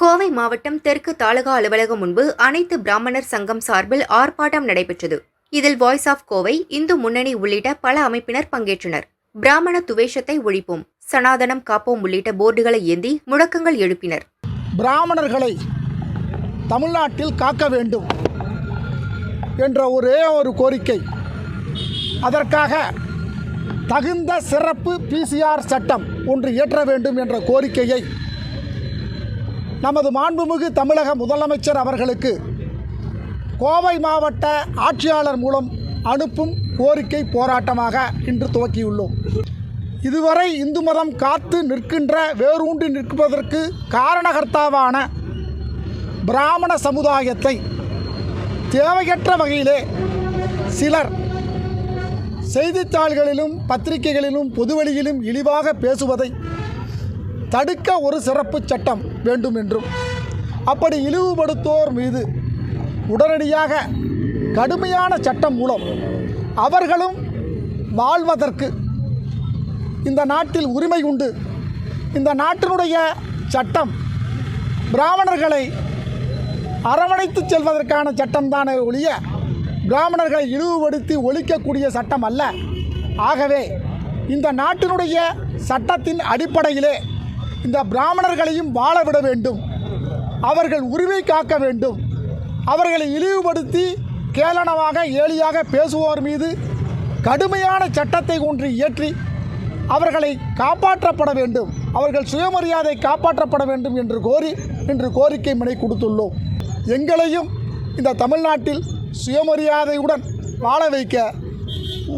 கோவை மாவட்டம் தெற்கு தாலுகா அலுவலகம் முன்பு அனைத்து பிராமணர் சங்கம் சார்பில் ஆர்ப்பாட்டம் நடைபெற்றது. இதில் வாய்ஸ் ஆஃப் கோவை இந்து முன்னணி உள்ளிட்ட பல அமைப்பினர் பங்கேற்றனர். பிராமண துவேஷத்தை ஒழிப்போம் சனாதனம் காப்போம் உள்ளிட்ட போர்டுகளை ஏந்தி முழக்கங்கள் எழுப்பினர். பிராமணர்களை தமிழ்நாட்டில் காக்க வேண்டும் என்ற ஒரே ஒரு கோரிக்கை. அதற்காக தகுந்த சிறப்பு பிசிஆர் சட்டம் ஒன்று இயற்ற வேண்டும் என்ற கோரிக்கையை நமது மாண்புமிகு தமிழக முதலமைச்சர் அவர்களுக்கு கோவை மாவட்ட ஆட்சியாளர் மூலம் அனுப்பும் கோரிக்கை போராட்டமாக இன்று துவக்கியுள்ளோம். இதுவரை இந்து மதம் காத்து நிற்கின்ற வேரூன்றி நிற்பதற்கு காரணகர்த்தாவான பிராமண சமுதாயத்தை தேவையற்ற வகையிலே சிலர் செய்தித்தாள்களிலும் பத்திரிகைகளிலும் பொதுவெளியிலும் இழிவாக பேசுவதை தடுக்க ஒரு சிறப்பு சட்டம் வேண்டும் என்றும் அப்படி இழிவுபடுத்தோர் மீது உடனடியாக கடுமையான சட்டம் மூலம் அவர்களும் வாழ்வதற்கு இந்த நாட்டில் உரிமை உண்டு. இந்த நாட்டினுடைய சட்டம் பிராமணர்களை அரவணைத்து செல்வதற்கான சட்டம்தானே ஒழிய பிராமணர்களை இழிவுபடுத்தி ஒழிக்கக்கூடிய சட்டம் அல்ல. ஆகவே இந்த நாட்டினுடைய சட்டத்தின் அடிப்படையிலே இந்த பிராமணர்களையும் வாழ விட வேண்டும். அவர்கள் உரிமை காக்க வேண்டும். அவர்களை இழிவுபடுத்தி கேளனமாக ஏழியாக பேசுவோர் மீது கடுமையான சட்டத்தை ஒன்று இயற்றி அவர்களை காப்பாற்றப்பட வேண்டும். அவர்கள் சுயமரியாதை காப்பாற்றப்பட வேண்டும் என்று கோரி இன்று கோரிக்கை மனை கொடுத்துள்ளோம். எங்களையும் இந்த தமிழ்நாட்டில் சுயமரியாதையுடன் வாழ வைக்க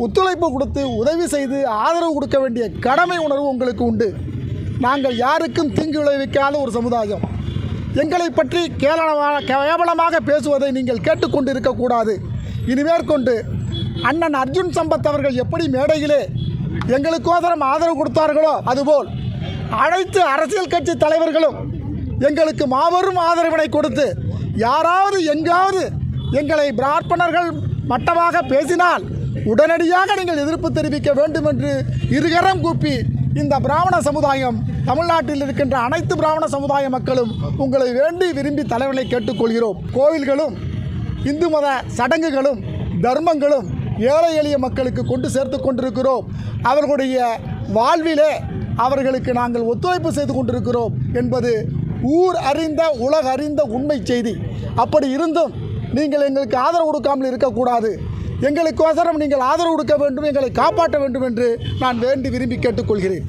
ஒத்துழைப்பு கொடுத்து உதவி செய்து ஆதரவு கொடுக்க வேண்டிய கடமை உணர்வு உங்களுக்கு உண்டு. நாங்கள் யாருக்கும் தீங்கு விளைவிக்காத ஒரு சமுதாயம். எங்களை பற்றி கேவலமாக கேவலமாக பேசுவதை நீங்கள் கேட்டுக்கொண்டு இருக்கக்கூடாது இனிமேற்கொண்டு அண்ணன் அர்ஜுன் சம்பத் அவர்கள் எப்படி மேடையிலே எங்களுக்கோசரம் ஆதரவு கொடுத்தார்களோ அதுபோல் அனைத்து அரசியல் கட்சி தலைவர்களும் எங்களுக்கு மாபெரும் ஆதரவினை கொடுத்து யாராவது எங்காவது எங்களை பிரார்ப்பணர்கள் மட்டமாக பேசினால் உடனடியாக நீங்கள் எதிர்ப்பு தெரிவிக்க வேண்டும் என்று இருகரம் கூப்பி இந்த பிராமண சமுதாயம் தமிழ்நாட்டில் இருக்கின்ற அனைத்து பிராமண சமுதாய மக்களும் உங்களை வேண்டி விரும்பி தலைவர்களை கேட்டுக்கொள்கிறோம். கோவில்களும் இந்து மத சடங்குகளும் தர்மங்களும் ஏழை எளிய மக்களுக்கு கொண்டு சேர்த்து கொண்டிருக்கிறோம். அவர்களுடைய வாழ்விலே அவர்களுக்கு நாங்கள் ஒத்துழைப்பு செய்து கொண்டிருக்கிறோம் என்பது ஊர் அறிந்த உலக அறிந்த உண்மை செய்தி. அப்படி இருந்தும் நீங்கள் எங்களுக்கு ஆதரவு கொடுக்காமல் இருக்கக்கூடாது. எங்களுக்கோசரம் நீங்கள் ஆதரவு கொடுக்க வேண்டும் எங்களை காப்பாற்ற வேண்டும் என்று நான் வேண்டி விரும்பி கேட்டுக்கொள்கிறேன்.